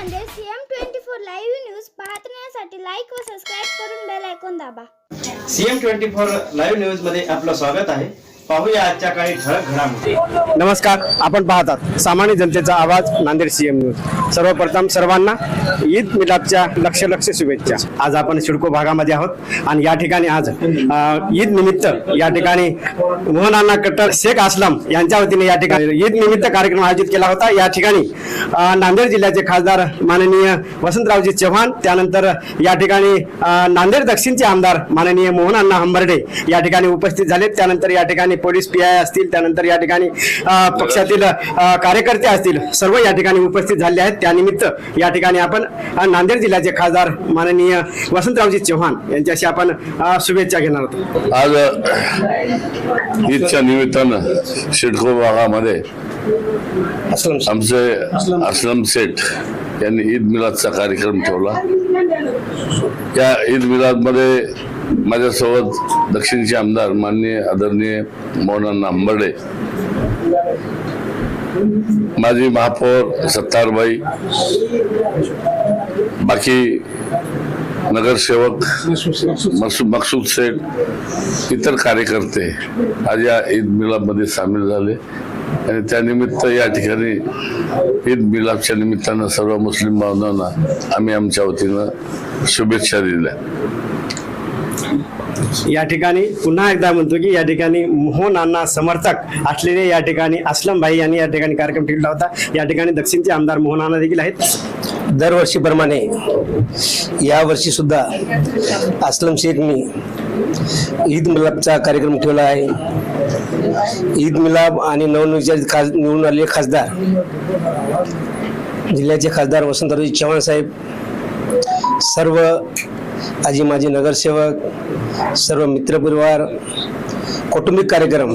Nanded CM twenty four live news पाहण्यासाठी like व subscribe करून बेल ऐकून दाबा. सीएम ट्वेंटी फोर लाईव्ह न्यूजमध्ये आपलं स्वागत आहे. पाहूया आजच्या काही ठळक घडामोडी. नमस्कार आपण पाहतात सामान्य जनतेचा आवाज नांदेड सीएम न्यूज सर्वप्रथम सर्वांना ईद मिलादच्या लक्ष लक्ष शुभेच्छा. आज आपण शिडको भागामध्ये आहोत आणि या ठिकाणी आज ईद निमित्त या ठिकाणी मोहनाना कट्टर शेख असलम यांच्या वतीने या ठिकाणी ईद निमित्त कार्यक्रम आयोजित केला होता. या ठिकाणी नांदेड जिल्ह्याचे खासदार माननीय वसंतरावजी चव्हाण त्यानंतर या ठिकाणी नांदेड दक्षिणचे आमदार माननीय मोहन अण्णा हंबर्डे या ठिकाणी उपस्थित झाले. त्यानंतर या ठिकाणी पोलीस पी आय असतील त्यानंतर या ठिकाणी पक्षातील कार्यकर्ते असतील सर्व या ठिकाणी उपस्थित झाले आहेत. त्यानिमित्त या ठिकाणी आपण नांदेड जिल्ह्याचे खासदार माननीय वसंतरावजी चव्हाण यांच्याशी आपण शुभेच्छा घेणार आहोत. आज ईदच्या निमित्तानं शिडको भागामध्ये आमचे असलम सेठ यांनी ईद मिलादचा कार्यक्रम ठेवला. त्या ईद मिलादमध्ये माझ्यासोबत दक्षिणचे आमदार माननीय आदरणीय मोहनांना आंबर्डे माजी महापौर सत्तारबाई बाकी नगरसेवक मकसूद शेख इतर कार्यकर्ते आज या ईद मिलापमध्ये सामील झाले. आणि त्यानिमित्त या ठिकाणी ईद मिलापच्या निमित्तानं सर्व मुस्लिम बांधवांना आम्ही आमच्या वतीनं शुभेच्छा दिल्या. या ठिकाणी पुन्हा एकदा म्हणतो की या ठिकाणी मोहन अण्णा समर्थक असलेले या ठिकाणी असलम भाई यांनी या ठिकाणी कार्यक्रम ठेवला होता. या ठिकाणी दक्षिणचे आमदार मोहन अण्णा देखील आहेत. दरवर्षीप्रमाणे यावर्षी सुद्धा असलम शेखनी ईद मिलापचा कार्यक्रम ठेवला आहे. ईद मिलाप आणि नवनिर्चारित खास निवडून आलेले खासदार जिल्ह्याचे खासदार वसंतरावजी चव्हाण साहेब सर्व आजी माजी नगरसेवक सर्व मित्रपरिवार कौटुंबिक कार्यक्रम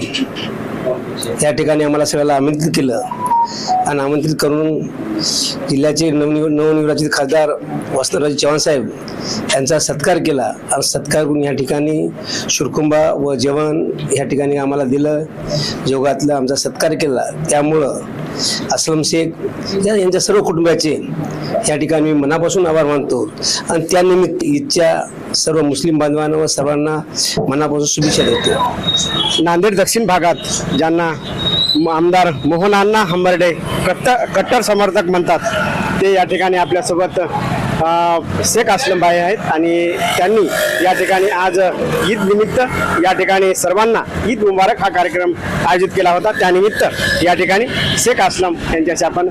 या ठिकाणी आम्हाला सगळ्याला आमंत्रित केलं. आणि आमंत्रित करून जिल्ह्याचे नवनिव नवनिर्वाचित खासदार वसंतरावजी चव्हाण साहेब यांचा सत्कार केला. आणि सत्कार करून या ठिकाणी शुरकुंबा व जेवण या ठिकाणी आम्हाला दिलं. योगातलं आमचा सत्कार केला. त्यामुळं असलम शेख यांच्या सर्व कुटुंबाचे या ठिकाणी मी मनापासून आभार मानतो. आणि त्यानिमित्त ईदच्या सर्व मुस्लिम बांधवांना व सर्वांना मनापासून शुभेच्छा देतो. नांदेड दक्षिण भागात ज्यांना आमदार मोहन अण्णा हंबर्डे कट्टर कट्टर समर्थक म्हणतात ते या ठिकाणी आपल्यासोबत शेख असलम भाई आहेत आणि त्यांनी या ठिकाणी आज ईद निमित्त या ठिकाणी सर्वांना ईद मुबारक हा कार्यक्रम आयोजित केला होता. त्यानिमित्त या ठिकाणी शेख असलम यांच्याशी आपण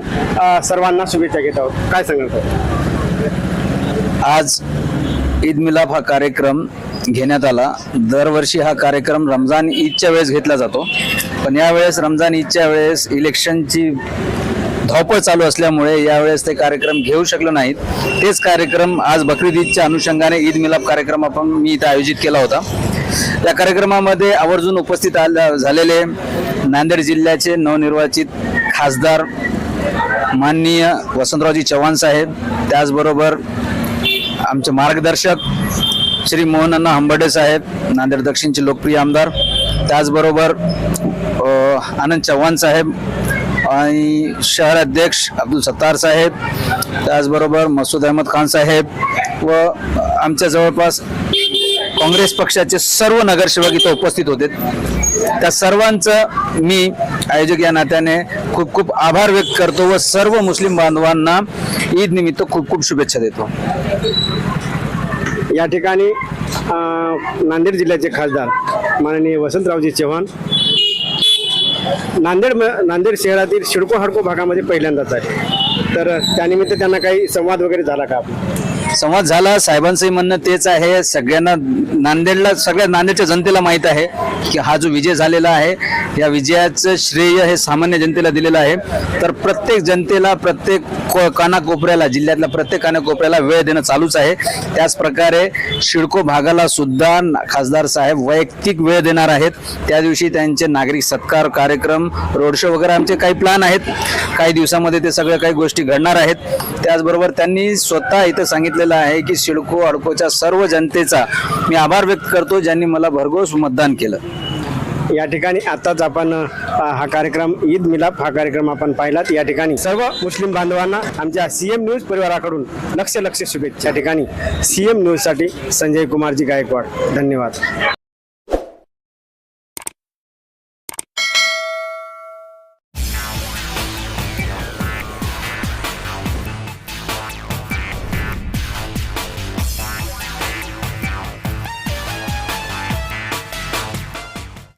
सर्वांना शुभेच्छा घेत आहोत. काय सांगत आज ईद मिलाप हा कार्यक्रम घेण्यात आला. दरवर्षी हा कार्यक्रम रमजान ईदच्या वेळेस घेतला जातो. पण यावेळेस रमजान ईदच्या वेळेस इलेक्शनची धावपळ चालू असल्यामुळे यावेळेस ते कार्यक्रम घेऊ शकलो नाहीत. तेच कार्यक्रम आज बकरीद ईदच्या अनुषंगाने ईद मिलाप कार्यक्रम आपण मी इथं आयोजित केला होता. या कार्यक्रमामध्ये आवर्जून उपस्थित झालेले नांदेड जिल्ह्याचे नवनिर्वाचित खासदार माननीय वसंतरावजी चव्हाण साहेब त्याचबरोबर आमचे मार्गदर्शक श्री मोहनअण्णा हंबर्डे साहेब नांदेड दक्षिणचे लोकप्रिय आमदार त्याचबरोबर आनंद चव्हाण साहेब आणि शहर अध्यक्ष अब्दुल सत्तार साहेब त्याचबरोबर मसूद अहमद खान साहेब व आमच्या जवळपास काँग्रेस पक्षाचे सर्व नगरसेवक इथं उपस्थित होते. त्या सर्वांचं मी आयोजक या नात्याने खूप खूप आभार व्यक्त करतो व सर्व मुस्लिम बांधवांना ईद निमित्त खूप खूप शुभेच्छा देतो. या ठिकाणी नांदेड जिल्ह्याचे खासदार माननीय वसंतरावजी चव्हाण नांदेड म- नांदेड शहरातील शिडको हडको भागामध्ये पहिल्यांदाच आहे. तर त्यानिमित्त त्यांना काही संवाद वगैरे झाला का? संवाद झाला. साहेबांचंही म्हणणं तेच आहे. सगळ्यांना नांदेडला सगळ्या नांदेडच्या जनतेला माहीत आहे की हा जो विजय झालेला आहे या विजयाचं श्रेय हे सामान्य जनतेला दिलेलं आहे. तर प्रत्येक जनतेला प्रत्येक को- कानाकोपऱ्याला जिल्ह्यातल्या प्रत्येक कानाकोपऱ्याला वेळ देणं चालूच आहे. त्याच प्रकारे शिडको भागाला सुद्धा ना- खासदार साहेब वैयक्तिक वेळ देणार आहेत. त्या दिवशी त्यांचे नागरिक सत्कार कार्यक्रम रोड शो वगैरे आमचे काही प्लॅन आहेत. काही दिवसामध्ये ते सगळ्या काही गोष्टी घडणार आहेत. त्याचबरोबर त्यांनी स्वतः इथं सांगितलेलं आहे की सिडको अडकोच्या सर्व जनतेचा मी आभार व्यक्त करतो ज्यांनी मला भरघोस मतदान केलं. या ठिकाणी आताच आपण अ, हा कार्यक्रम ईद मिलाप हा कार्यक्रम आपण पाहिलात. या ठिकाणी सर्व मुस्लिम बांधवांना आमच्या सीएम न्यूज परिवाराकडून लक्ष लक्ष शुभेच्छा. या ठिकाणी सीएम न्यूजसाठी संजय कुमारजी गायकवाड. धन्यवाद.